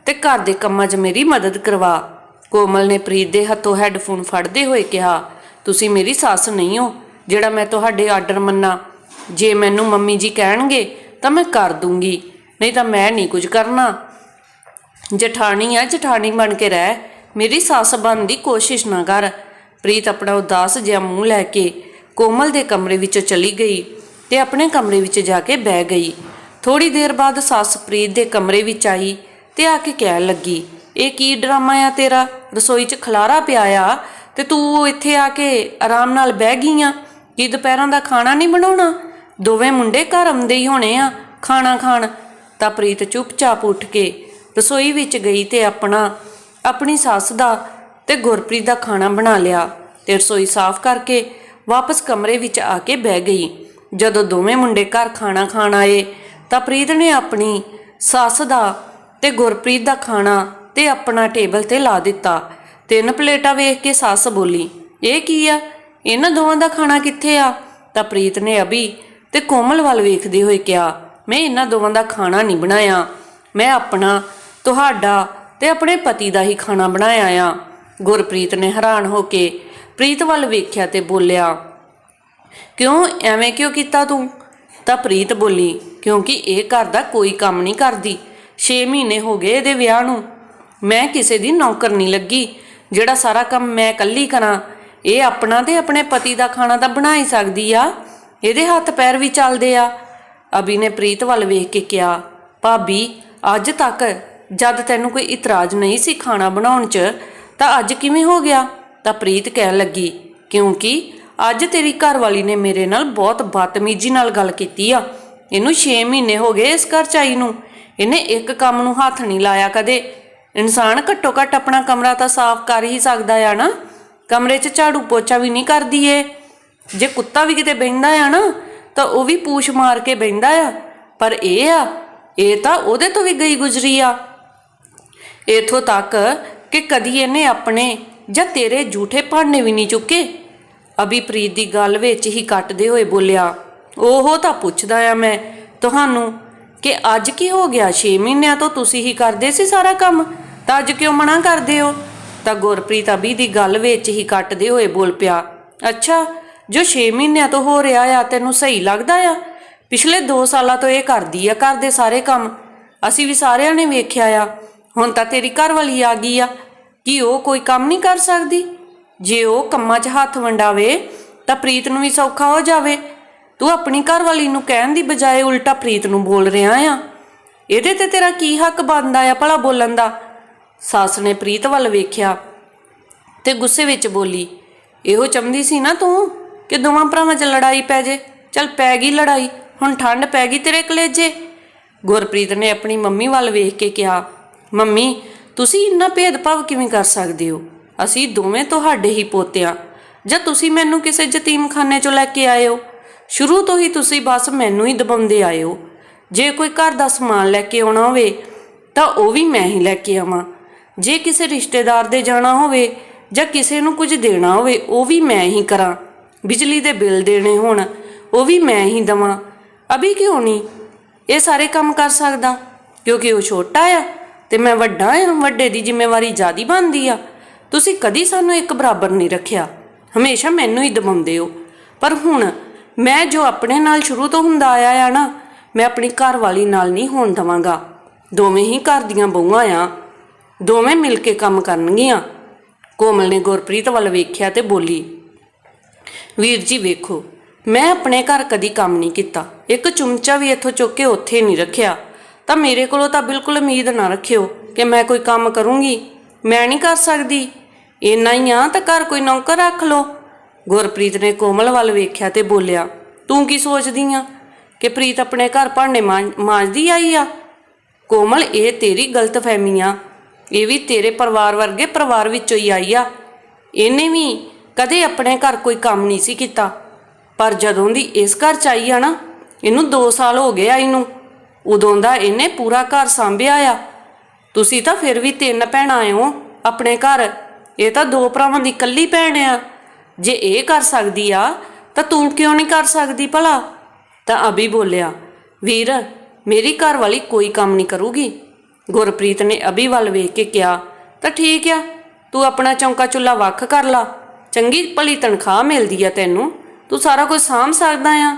ਤੇ ਘਰ ਦੇ ਕੰਮਾਂ 'ਚ ਮੇਰੀ ਮਦਦ ਕਰਵਾ। ਕੋਮਲ ਨੇ ਪ੍ਰੀਤ ਦੇ ਹੱਥੋਂ ਹੈੱਡਫੋਨ ਫੜਦੇ ਹੋਏ ਕਿਹਾ, ਤੁਸੀਂ ਮੇਰੀ ਸੱਸ ਨਹੀਂ ਹੋ, ਜਿਹੜਾ ਮੈਂ ਤੁਹਾਡੇ ਆਰਡਰ ਮੰਨਾ। ਜੇ ਮੈਨੂੰ ਮੰਮੀ ਜੀ ਕਹਿਣਗੇ ਤਾਂ ਮੈਂ ਕਰ ਦੂੰਗੀ, ਨਹੀਂ ਤਾਂ ਮੈਂ ਨਹੀਂ ਕੁਝ ਕਰਨਾ। ਜਠਾਣੀ ਆ, ਜਠਾਣੀ ਬਣ ਕੇ ਰਹਿ। ਮੇਰੀ ਸੱਸ ਬਣਨ ਦੀ ਕੋਸ਼ਿਸ਼ ਨਾ ਕਰ। ਪ੍ਰੀਤ ਆਪਣਾ ਉਦਾਸ ਜਿਹਾ ਮੂੰਹ ਲੈ ਕੇ ਕੋਮਲ ਦੇ ਕਮਰੇ ਵਿੱਚ ਚਲੀ ਗਈ ਤੇ ਆਪਣੇ ਕਮਰੇ ਵਿੱਚ ਜਾ ਕੇ ਬਹਿ ਗਈ। ਥੋੜੀ ਦੇਰ ਬਾਅਦ ਸੱਸ ਪ੍ਰੀਤ ਦੇ ਕਮਰੇ ਵਿੱਚ ਆਈ ਤੇ ਆ ਕੇ ਕਹਿਣ ਲੱਗੀ, ਇਹ ਕੀ ਡਰਾਮਾ ਆ ਤੇਰਾ? ਰਸੋਈ 'ਚ ਖਲਾਰਾ ਪਿਆ ਆ ਤੇ ਤੂੰ ਇੱਥੇ ਆ ਕੇ ਆਰਾਮ ਨਾਲ ਬਹਿ ਗਈ ਆ। ਕੀ ਦੁਪਹਿਰਾਂ ਦਾ ਖਾਣਾ ਨਹੀਂ ਬਣਾਉਣਾ? ਦੋਵੇਂ ਮੁੰਡੇ ਘਰ ਆਉਂਦੇ ਹੀ ਹੋਣੇ ਆ, ਖਾਣਾ ਖਾਣ। ਤਾਂ ਪ੍ਰੀਤ ਚੁੱਪਚਾਪ ਉੱਠ ਕੇ ਰਸੋਈ ਵਿੱਚ ਗਈ ਤੇ ਆਪਣਾ, ਆਪਣੀ ਸੱਸ ਦਾ ਤੇ ਗੁਰਪ੍ਰੀਤ ਦਾ ਖਾਣਾ ਬਣਾ ਲਿਆ ਤੇ ਰਸੋਈ ਸਾਫ਼ ਕਰਕੇ ਵਾਪਸ ਕਮਰੇ ਵਿੱਚ ਆ ਕੇ ਬਹਿ ਗਈ। ਜਦੋਂ ਦੋਵੇਂ ਮੁੰਡੇ ਘਰ ਖਾਣਾ ਖਾਣ ਆਏ, ਤਾਂ ਪ੍ਰੀਤ ਨੇ ਆਪਣੀ ਸੱਸ ਦਾ ਤੇ ਗੁਰਪ੍ਰੀਤ ਦਾ ਖਾਣਾ ਤੇ ਆਪਣਾ ਟੇਬਲ ਤੇ ਲਾ ਦਿੱਤਾ। ਤਿੰਨ ਪਲੇਟਾਂ ਵੇਖ ਕੇ ਸੱਸ ਬੋਲੀ, ਇਹ ਕੀ ਆ? ਇਹਨਾਂ ਦੋਵਾਂ ਦਾ ਖਾਣਾ ਕਿੱਥੇ ਆ? ਤਾਂ ਪ੍ਰੀਤ ਨੇ ਅਭੀ ਤੇ ਕੋਮਲ ਵੱਲ ਵੇਖਦੇ ਹੋਏ ਕਿਹਾ, ਮੈਂ ਇਹਨਾਂ ਦੋਵਾਂ ਦਾ ਖਾਣਾ ਨਹੀਂ ਬਣਾਇਆ। ਮੈਂ ਆਪਣਾ, ਤੁਹਾਡਾ ਤੇ ਆਪਣੇ ਪਤੀ ਦਾ ਹੀ ਖਾਣਾ ਬਣਾਇਆ ਆ। ਗੁਰਪ੍ਰੀਤ ਨੇ ਹੈਰਾਨ ਹੋ ਕੇ ਪ੍ਰੀਤ ਵੱਲ ਵੇਖਿਆ ਤੇ ਬੋਲਿਆ, ਕਿਉਂ? ਐਵੇਂ ਕਿਉਂ ਕੀਤਾ ਤੂੰ? ਤਾਂ ਪ੍ਰੀਤ ਬੋਲੀ, ਕਿਉਂਕਿ ਇਹ ਘਰ ਦਾ ਕੋਈ ਕੰਮ ਨਹੀਂ ਕਰਦੀ। 6 ਮਹੀਨੇ ਹੋ ਗਏ ਇਹਦੇ ਵਿਆਹ ਨੂੰ। ਮੈਂ ਕਿਸੇ ਦੀ ਨੌਕਰ ਨਹੀਂ ਲੱਗੀ। ਜਿਹੜਾ ਸਾਰਾ ਕੰਮ ਮੈਂ ਇਕੱਲੀ ਕਰਾਂ, ਇਹ ਆਪਣਾ ਤੇ ਆਪਣੇ ਪਤੀ ਦਾ ਖਾਣਾ ਤਾਂ ਬਣਾ ਹੀ ਸਕਦੀ ਆ। ਇਹਦੇ ਹੱਥ ਪੈਰ ਵੀ ਚੱਲਦੇ ਆ। ਅਭੀ ਨੇ ਪ੍ਰੀਤ ਵੱਲ ਵੇਖ ਕੇ ਕਿਹਾ, ਭਾਬੀ, ਅੱਜ ਤੱਕ ਜਦ ਤੈਨੂੰ ਕੋਈ ਇਤਰਾਜ਼ ਨਹੀਂ ਸੀ ਖਾਣਾ ਬਣਾਉਣ 'ਚ, ਤਾਂ ਅੱਜ ਕਿਵੇਂ ਹੋ ਗਿਆ? ਤਾਂ ਪ੍ਰੀਤ ਕਹਿਣ ਲੱਗੀ, ਕਿਉਂਕਿ ਅੱਜ ਤੇਰੀ ਘਰਵਾਲੀ ਨੇ ਮੇਰੇ ਨਾਲ ਬਹੁਤ ਬਦਤਮੀਜ਼ੀ ਨਾਲ ਗੱਲ ਕੀਤੀ ਆ। ਇਹਨੂੰ 6 ਮਹੀਨੇ ਹੋ ਗਏ ਇਸ ਘਰ ਚ ਆਈ ਨੂੰ। ਇਹਨੇ ਇੱਕ ਕੰਮ ਨੂੰ ਹੱਥ ਨਹੀਂ ਲਾਇਆ ਕਦੇ। ਇਨਸਾਨ ਘੱਟੋ ਘੱਟ ਆਪਣਾ ਕਮਰਾ ਤਾਂ ਸਾਫ਼ ਕਰ ਹੀ ਸਕਦਾ ਆ ਨਾ। ਕਮਰੇ 'ਚ ਝਾੜੂ ਪੋਚਾ ਵੀ ਨਹੀਂ ਕਰਦੀ ਏ। ਜੇ ਕੁੱਤਾ ਵੀ ਕਿਤੇ ਬੈੰਦਾ ਆ ਨਾ, ਤਾਂ ਉਹ ਵੀ ਪੂਛ ਮਾਰ ਕੇ ਬੈੰਦਾ ਆ। ਪਰ ਇਹ ਆ, ਇਹ ਤਾਂ ਉਹਦੇ ਤੋਂ ਵੀ ਗਈ ਗੁਜ਼ਰੀ ਆ। ਇਥੋਂ ਤੱਕ ਕਿ ਕਦੀ ਇਹਨੇ ਆਪਣੇ ਜਾਂ ਤੇਰੇ ਝੂਠੇ ਭਾਂਡੇ ਵੀ ਨਹੀਂ ਚੁੱਕੇ। ਅਭੀ ਦੀ ਗੱਲ ਵਿੱਚ ਹੀ ਕੱਟਦੇ ਹੋਏ ਬੋਲਿਆ ਉਹ ਤਾਂ ਪੁੱਛਦਾ ਆ ਮੈਂ ਤੁਹਾਨੂੰ ਕਿ ਅੱਜ ਕੀ ਹੋ ਗਿਆ? 6 ਮਹੀਨਿਆਂ ਤੋਂ ਤੁਸੀਂ ਹੀ ਕਰਦੇ ਸੀ ਸਾਰਾ ਕੰਮ? ਤਾਂ ਅੱਜ ਕਿਉਂ ਮਨਾ ਕਰਦੇ ਹੋ? ਤਾਂ ਗੁਰਪ੍ਰੀਤ ਅਭੀ ਦੀ ਗੱਲ ਵਿੱਚ ਹੀ ਕੱਟਦੇ ਹੋਏ ਬੋਲ ਪਿਆ, ਅੱਛਾ ਜੋ 6 ਮਹੀਨਿਆਂ ਤੋਂ ਹੋ ਰਿਹਾ ਆ, ਤੈਨੂੰ ਸਹੀ ਲੱਗਦਾ ਆ? ਪਿਛਲੇ 2 ਸਾਲਾਂ ਤੋਂ ਇਹ ਕਰਦੀ ਆ ਘਰ ਦੇ ਸਾਰੇ ਕੰਮ। ਅਸੀਂ ਵੀ ਸਾਰਿਆਂ ਨੇ ਵੇਖਿਆ ਆ। ਹੁਣ ਤਾਂ ਤੇਰੀ ਘਰ ਵਾਲੀ ਆ ਗਈ ਆ। ਕਿ ਉਹ ਕੋਈ ਕੰਮ ਨਹੀਂ ਕਰ ਸਕਦੀ? ਜੇ ਉਹ ਕੰਮਾਂ 'ਚ ਹੱਥ ਵੰਡਾਵੇ, ਤਾਂ ਪ੍ਰੀਤ ਨੂੰ ਵੀ ਸੌਖਾ ਹੋ ਜਾਵੇ। ਤੂੰ ਆਪਣੀ ਘਰਵਾਲੀ ਨੂੰ ਕਹਿਣ ਦੀ ਬਜਾਏ ਉਲਟਾ ਪ੍ਰੀਤ ਨੂੰ ਬੋਲ ਰਿਹਾ ਆ। ਇਹਦੇ ਤੇ ਤੇਰਾ ਕੀ ਹੱਕ ਬਣਦਾ ਆ ਭਲਾ ਬੋਲਣ ਦਾ? ਸੱਸ ਨੇ ਪ੍ਰੀਤ ਵੱਲ ਵੇਖਿਆ ਤੇ ਗੁੱਸੇ ਵਿੱਚ ਬੋਲੀ, ਇਹੋ ਚੰਦੀ ਸੀ ਨਾ ਤੂੰ? ਕਿ ਦੋਵਾਂ ਭਰਾਵਾਂ 'ਚ ਲੜਾਈ ਪੈ ਜੇ? ਚੱਲ ਪੈ ਗਈ ਲੜਾਈ, ਹੁਣ ਠੰਡ ਪੈ ਗਈ ਤੇਰੇ ਕਲੇਜੇ। ਗੁਰਪ੍ਰੀਤ ਨੇ ਆਪਣੀ ਮੰਮੀ ਵੱਲ ਵੇਖ ਕੇ ਕਿਹਾ, ਮੰਮੀ, ਤੁਸੀਂ ਇੰਨਾ ਭੇਦਭਾਵ ਕਿਵੇਂ ਕਰ ਸਕਦੇ ਹੋ? ਅਸੀਂ ਦੋਵੇਂ ਤੁਹਾਡੇ ਹੀ ਪੋਤਿਆਂ ਜਾਂ ਤੁਸੀਂ ਮੈਨੂੰ ਕਿਸੇ ਯਤੀਮਖਾਨੇ 'ਚੋਂ ਲੈ ਕੇ ਆਏ ਹੋ? ਸ਼ੁਰੂ ਤੋਂ ਹੀ ਤੁਸੀਂ ਬਸ ਮੈਨੂੰ ਹੀ ਦਬਾਉਂਦੇ ਆਏ ਹੋ। ਜੇ ਕੋਈ ਘਰ ਦਾ ਸਮਾਨ ਲੈ ਕੇ ਆਉਣਾ ਹੋਵੇ, ਤਾਂ ਉਹ ਵੀ ਮੈਂ ਹੀ ਲੈ ਕੇ ਆਵਾਂ। ਜੇ ਕਿਸੇ ਰਿਸ਼ਤੇਦਾਰ ਦੇ ਜਾਣਾ ਹੋਵੇ ਜਾਂ ਕਿਸੇ ਨੂੰ ਕੁਝ ਦੇਣਾ ਹੋਵੇ, ਉਹ ਵੀ ਮੈਂ ਹੀ ਕਰਾਂ। ਬਿਜਲੀ ਦੇ ਬਿੱਲ ਦੇਣੇ ਹੋਣ, ਉਹ ਵੀ ਮੈਂ ਹੀ ਦਵਾਂ। ਅਭੀ ਕਿਉਂ ਨਹੀਂ? ਇਹ ਸਾਰੇ ਕੰਮ ਕਰ ਸਕਦਾ, ਕਿਉਂਕਿ ਉਹ ਛੋਟਾ ਆ ਤੇ ਮੈਂ ਵੱਡਾ ਆ, ਵੱਡੇ ਦੀ ਜ਼ਿੰਮੇਵਾਰੀ ਜ਼ਿਆਦੀ ਬਣਦੀ ਆ। ਤੁਸੀਂ ਕਦੀ ਸਾਨੂੰ ਇੱਕ ਬਰਾਬਰ ਨਹੀਂ ਰੱਖਿਆ। ਹਮੇਸ਼ਾ ਮੈਨੂੰ ਹੀ ਦਬਾਉਂਦੇ ਹੋ। ਪਰ ਹੁਣ ਮੈਂ ਜੋ ਆਪਣੇ ਨਾਲ ਸ਼ੁਰੂ ਤੋਂ ਹੁੰਦਾ ਆਇਆ ਆ ਨਾ, ਮੈਂ ਆਪਣੀ ਘਰ ਵਾਲੀ ਨਾਲ ਨਹੀਂ ਹੋਣ ਦਵਾਂਗਾ। ਦੋਵੇਂ ਹੀ ਘਰ ਦੀਆਂ ਬਹੂਆਂ ਆ। ਦੋਵੇਂ ਮਿਲ ਕੇ ਕੰਮ ਕਰਨਗੀਆਂ। ਕੋਮਲ ਨੇ ਗੁਰਪ੍ਰੀਤ ਵੱਲ ਵੇਖਿਆ ਤੇ ਬੋਲੀ ਵੀਰ ਜੀ ਵੇਖੋ, ਮੈਂ ਆਪਣੇ ਘਰ ਕਦੀ ਕੰਮ ਨਹੀਂ ਕੀਤਾ। ਇੱਕ ਚੁੰਮਚਾ ਵੀ ਇੱਥੋਂ ਚੁੱਕ ਕੇ ਉੱਥੇ ਨਹੀਂ ਰੱਖਿਆ। ਤਾਂ ਮੇਰੇ ਕੋਲੋਂ ਤਾਂ ਬਿਲਕੁਲ ਉਮੀਦ ਨਾ ਰੱਖਿਓ ਕਿ ਮੈਂ ਕੋਈ ਕੰਮ ਕਰੂੰਗੀ। ਮੈਂ ਨਹੀਂ ਕਰ ਸਕਦੀ। ਇੰਨਾ ਹੀ ਆ ਤਾਂ ਘਰ ਕੋਈ ਨੌਕਰ ਰੱਖ ਲਓ। ਗੁਰਪ੍ਰੀਤ ਨੇ ਕੋਮਲ ਵੱਲ ਵੇਖਿਆ ਤੇ ਬੋਲਿਆ, ਤੂੰ ਕੀ ਸੋਚਦੀ ਆ ਕਿ ਪ੍ਰੀਤ ਆਪਣੇ ਘਰ ਭਾਂਡੇ ਮਾਂਜ- ਮਾਂਜਦੀ ਆਈ ਆ? ਕੋਮਲ, ਇਹ ਤੇਰੀ ਗਲਤਫਹਿਮੀ ਆ। ਇਹ ਵੀ ਤੇਰੇ ਪਰਿਵਾਰ ਵਰਗੇ ਪਰਿਵਾਰ ਵਿੱਚੋਂ ਹੀ ਆਈ ਆ। ਇਹਨੇ ਵੀ ਕਦੇ ਆਪਣੇ ਘਰ ਕੋਈ ਕੰਮ ਨਹੀਂ ਸੀ ਕੀਤਾ। ਪਰ ਜਦੋਂ ਦੀ ਇਸ ਘਰ ਚ ਆਈ ਆ ਨਾ, ਇਹਨੂੰ 2 ਸਾਲ ਹੋ ਗਏ ਆਈ ਨੂੰ ਉਦੋਂ ਦਾ ਇਹਨੇ ਪੂਰਾ ਘਰ ਸੰਭਿਆ ਆ। ਤੁਸੀਂ ਤਾਂ ਫਿਰ ਵੀ ਤਿੰਨ ਭੈਣਾਂ ਹੋ ਆਪਣੇ ਘਰ। ਇਹ ਤਾਂ ਦੋ ਭਰਾਵਾਂ ਦੀ ਇਕੱਲੀ ਭੈਣ ਆ। ਜੇ ਇਹ ਕਰ ਸਕਦੀ ਆ, ਤਾਂ ਤੂੰ ਕਿਉਂ ਨਹੀਂ ਕਰ ਸਕਦੀ ਭਲਾ? ਤਾਂ ਅਭੀ ਬੋਲਿਆ, ਵੀਰ, ਮੇਰੀ ਘਰ ਵਾਲੀ ਕੋਈ ਕੰਮ ਨਹੀਂ ਕਰੂਗੀ। ਗੁਰਪ੍ਰੀਤ ਨੇ ਅਭੀ ਵੱਲ ਵੇਖ ਕੇ ਕਿਹਾ, ਤਾਂ ਠੀਕ ਆ, ਤੂੰ ਆਪਣਾ ਚੌਂਕਾ ਚੁੱਲਾ ਵੱਖ ਕਰ ਲਾ। ਚੰਗੀ ਭਲੀ ਤਨਖਾਹ ਮਿਲਦੀ ਆ ਤੈਨੂੰ, ਤੂੰ ਸਾਰਾ ਕੁਝ ਸਾਂਭ ਸਕਦਾ ਆ।